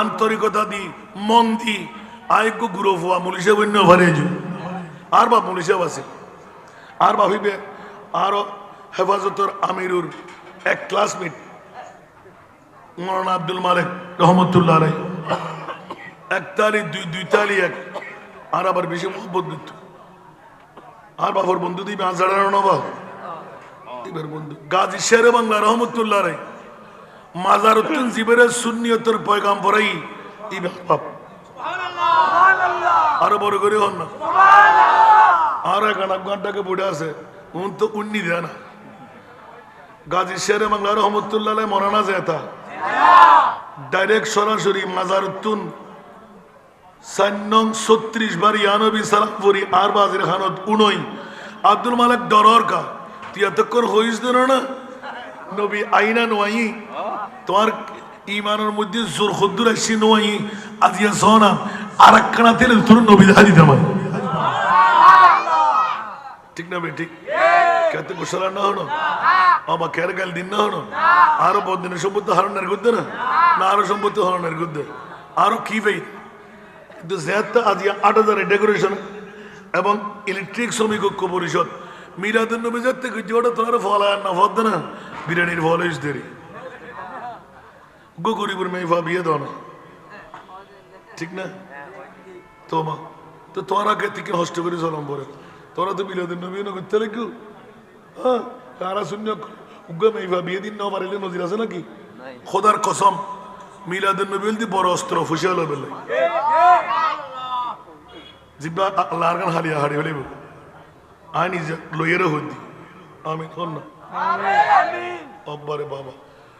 আন্তরিকতা দি, মন দি, আয়কু গুরু ফুয়া মুলিশে বন্য ভরে যু। আর বা মুলিশে বাসে। আর ভাবিবে আরও হেফাজতর আমিরুর এক ক্লাসমেট মৌলানা আব্দুল মালিক রহমতুল্লাহ রায় এক তালি, দুই দুই তালি এক। আর আবার বেশি মহব্বত দিত। আর বাবার বন্ধু দিবে নবা দিবের বন্ধু, গাজী শেরে বাংলা রহমতুল্লাহ রায় মাজারুদ্দিন জিবের সুন্নিয়তের পয়গাম পরাই দিবে বাপ আরও বড় করে হন না। আর এক ঘন্টাকে পড়ে আছে উন তো উন্নি দেয় না। গাজী শেরে বাংলা রহমতুল্লাহ মরানা জেতা। ডাইরেক্ট সরাসরি মাজারুদ্দিন সান্নং ছত্রিশ বার ইয়ানবী সালাম ফরি আর বাজির খানত উনই। আব্দুল মালিক ডরর কা তুই এতক্ষণ হইস না। নবী আইনা নোয়াই তোমার ইমানের মধ্যে জোর খদ্দুর আসছি নোয়াই আজিয়া সহনা আর একখানা তেলে তোর নবী দেখা দিতে আমার। ঠিক না ঠিক? কেতে গোসলা না হনো বাবা কের গাল দিন না হনো আরও বদিনের সম্পত্তি হারণের গুদ্দে না? না, আরও সম্পত্তি হারণের গুদ্দে। আরও কি ভাই কিন্তু যেহেতু আজ আট হাজারের ডেকোরেশন এবং ইলেকট্রিক শ্রমিক ঐক্য পরিষদ মিরাদুল নবী যাতে যেটা তোমার ফল আর না, ফল না বিরিয়ানির ফল দেরি। গো মেয়ে ফা বিয়ে দাও না ঠিক না তোমা তো তোরা কে থেকে হস্ত করে চলম পরে তোরা তো নবী না করতে লাগু হ্যাঁ শূন্য উগ্র মেয়ে ফা বিয়ে দিন না পারিলে নজির আছে নাকি খোদার কসম মিলাদুল নবী বলতে বড় অস্ত্র ফুসিয়ালো বেলে জিব্বা আল্লাহর গান হারিয়া হারি হলিব আনি যে লইয়ের হদি আমি হন অব্বারে বাবা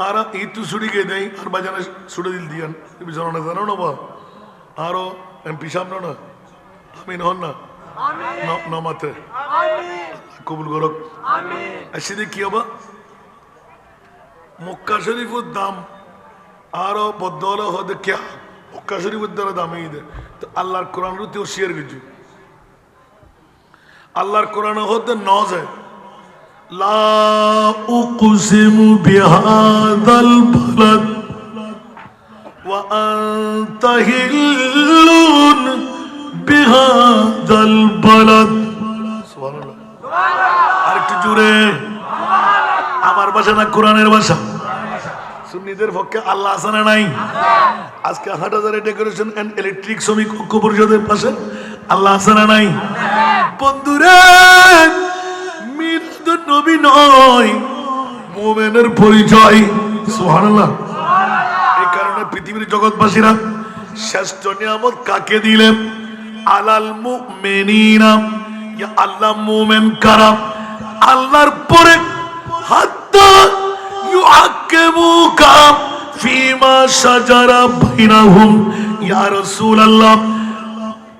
আরা তো ছুটি গিয়ে দেয় আর বাজানে ছুটে দিল দিয়ান তুমি জানো না জানো না বা আরও এমপি সামনে না আমি নহন না নমাতে কবুল করক কি হবা মক্কা শরীফের দাম আরও বদল হতে কে মক্কা শরীফের দ্বারা দামে ঈদে তো আল্লাহর কোরআন রুতেও শেয়ার কিছু আল্লাহর কোরআন হতে ন যায় لا أقسم بهذا البلد وأنت هل بهذا البلد سبحان الله আরেকটু জুড়ে আমার ভাষা না কোরআনের ভাষা সুন্নিদের পক্ষে আল্লাহ আসানা নাই আজকে হাট হাজারে ডেকোরেশন এন্ড ইলেকট্রিক শ্রমিক ঐক্য পরিষদের পাশে আল্লাহ আসানা নাই বন্ধুরে মিলাদুন নবী নয়। মোমেনের পরিচয়। সুবহানাল্লাহ। এই কারণে পৃথিবীর জগৎবাসীরা, শ্রেষ্ঠ নিয়ামত কাকে দিলেন আলাল মুমিনিনা। ইয়া আল্লাহ, মুমিন কারা? আল্লাহর পরে হাত্তা ইউআকিবুকা ফিমা শাজারা বাইনাহুম। ইয়া রাসূলুল্লাহ,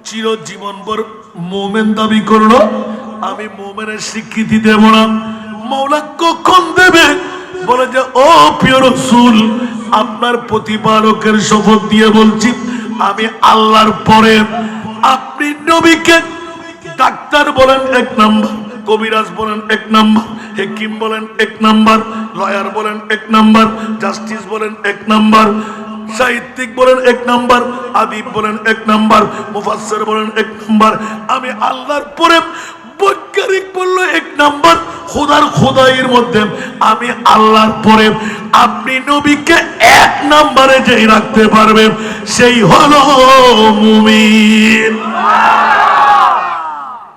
চিরজীবনভর মোমেন দাবি করল। আমি মোমেনের স্বীকৃতি দেব না। মৌলা কখন দেবে? বলে যে, ও প্রিয় রসুল, আপনার প্রতিপালকের শপথ দিয়ে বলছি, আমি আল্লাহর পরে আপনি নবীকে ডাক্তার বলেন এক নাম্বার, কবিরাজ বলেন এক নাম্বার, হেকিম বলেন এক নাম্বার, লয়ার বলেন এক নাম্বার, জাস্টিস বলেন এক নাম্বার, সাহিত্যিক বলেন এক নাম্বার, আদিব বলেন এক নাম্বার, মুফাসসির বলেন এক নাম্বার, আমি আল্লাহর পরে বৈজ্ঞানিক বলল এক নাম্বার খোদার খোদাইয়ের মধ্যে। আমি আল্লাহর পরে আপনি নবীকে এক নাম্বারে যেই রাখতে পারবেন সেই হলো মুমিন।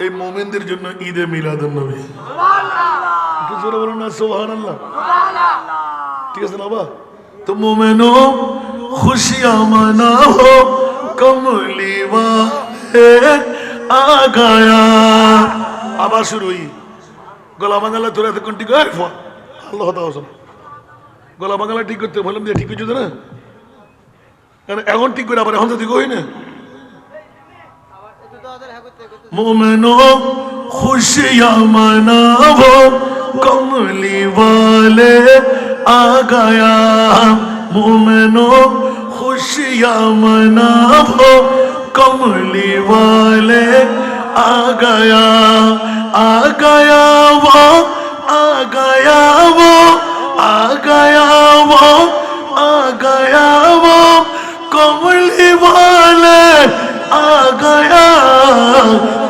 এই মোমেনদের জন্য ঈদে মিলাদুন নবী। একটু জোরে বলুন না সুবহানাল্লাহ। ঠিক আছে না বাবা? তো মোমেনো খুশিয়া মানাও কমলি ওয়ালে আ গায়া আবার শুরু হই গলা বাঙালা তোরা এতক্ষণ ঠিক হয় আল্লাহ হতা হোসেন গলা বাঙালা ঠিক করতে বললাম যে ঠিক হচ্ছে না কারণ এখন ঠিক করে আবার এখন তো ঠিক হই না मोमनो खुशियाँ मनावो कमली वाले आ गया मोमनो खुशियाँ मनावो कमली वाले आ गया आ गया वो, आ गया वो, आ गया वो, आ गया वो, कमली वाले आ गया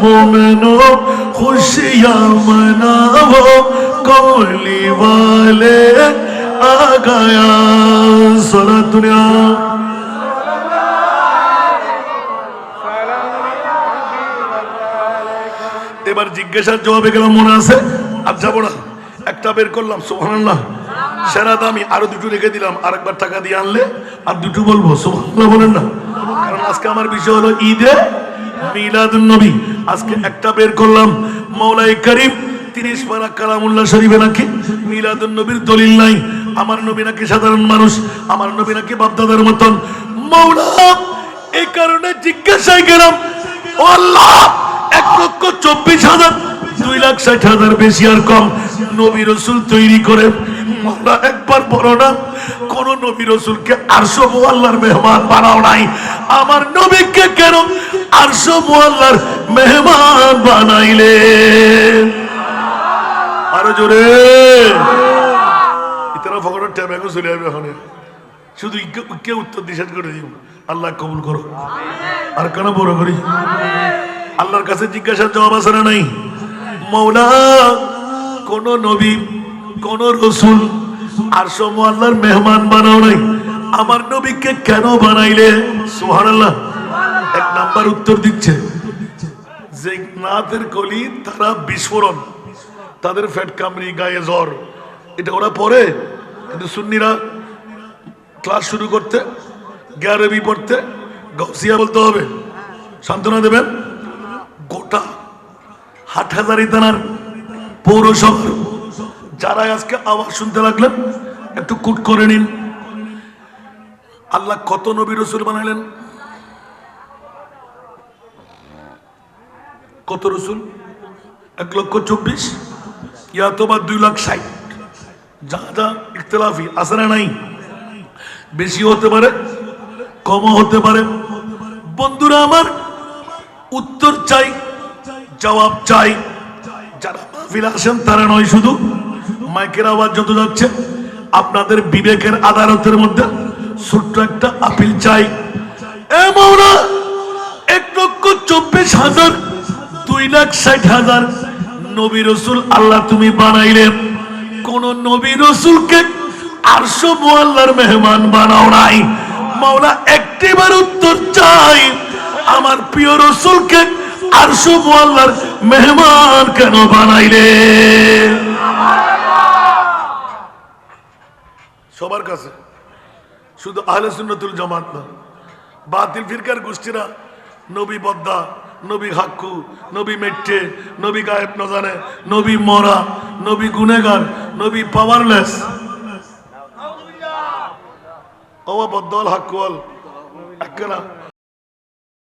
मोमनो खुशियाँ मनावो, कमली वाले आ गया। सारा दुनिया। এবার জিজ্ঞাসার জবাবে গেলাম, মনে আছে? আর যাব না। একটা বের করলাম সোহানাল্লাহ সেরা দামি আরও দুটো রেখে দিলাম আর একবার টাকা দিয়ে আনলে আর দুটো বলব সোহানাল্লাহ বলেন না। কারণ আজকে আমার বিষয় হলো ঈদে মিলাদুন নবী আজকে একটা বের করলাম মৌলাই করিম, তিরিশ পারা কালামুল্লাহ শরীফে নাকি মিলাদুন নবীর দলিল নাই। আমার নবী নাকি সাধারণ মানুষ, আমার নবী নাকি বাপদাদার মতন। মৌলা এই কারণে জিজ্ঞাসায় গেলাম, ও আল্লাহ! চব্বিশ হাজার, দুই লাখ ষাট হাজার বেশি আর কম। নবী রসুল তৈরি করে আমরা একবার বলো না, কোন নবী রসুলকে আরশো মোয়াল্লার মেহমান বানাও নাই। আমার নবীকে কেন আরশো মোয়াল্লার মেহমান বানাইলে? আরও জোরে। ইতারা ফকরের ট্যাব চলে যাবে এখন শুধু ইকে উত্তর দিশান করে দিব আল্লাহ কবুল করো। আর কেন বড় করি? আল্লাহর কাছে জিজ্ঞাসার জবাব আছে না নাই? মৌলা, কোন নবী, কোন রসুল, আর সম আল্লাহর মেহমান বানাও নাই। আমার নবীকে কেন বানাইলে? সোহান আল্লাহ এক নাম্বার উত্তর দিচ্ছে, যে নাথের কলি তারা বিস্ফোরণ, তাদের ফ্যাট কামড়ি, গায়ে জ্বর। এটা ওরা পরে কিন্তু সুন্নিরা ক্লাস শুরু করতে, গ্যারবি পড়তে গসিয়া বলতে হবে। সান্ত্বনা দেবেন? হাটহাজারি থানার পৌরসভার যারা আজকে আওয়াজ শুনতে লাগলেন, একটু কুট করে নিন। আল্লাহ কত নবী রসুল বানাইলেন। কত রসুল? এক লক্ষ চব্বিশ, ইয়া তো দুই লাখ ষাট। যা যা, ইখতলাফি, আছে নাই? বেশি হতে পারে, কমও হতে পারে। বন্ধুরা আমার, উত্তর চাই জবাব চাই। যারা মাহফিল আসেন তারা নয় শুধু। মাইকের আওয়াজ যত যাচ্ছে, আপনাদের বিবেকের আদালতের মধ্যে ছোট্ট একটা আপিল চাই। এক লক্ষ চব্বিশ হাজার, দুই লাখ ষাট হাজার নবী রসুল আল্লাহ তুমি বানাইলেন। কোন নবী রসুলকে আরশো মোয়াল্লার মেহমান বানাও নাই। মাওলা একটিবার উত্তর চাই। আমার প্রিয় রসুলকে আরশো মোয়াল্লার মেহমান কেন বানাইলে? সবার কাছে। শুধু আহলে সুন্নতুল জামাত না বাতিল ফিরকার গোষ্ঠীরা নবী বদ্দা নবী হাক্কু নবী মেট্টে নবী গায়েব নজানে নবী মরা নবী গুনেগার নবী পাওয়ারলেস ওয়া বদ্দাল হাক্কুয়াল একনা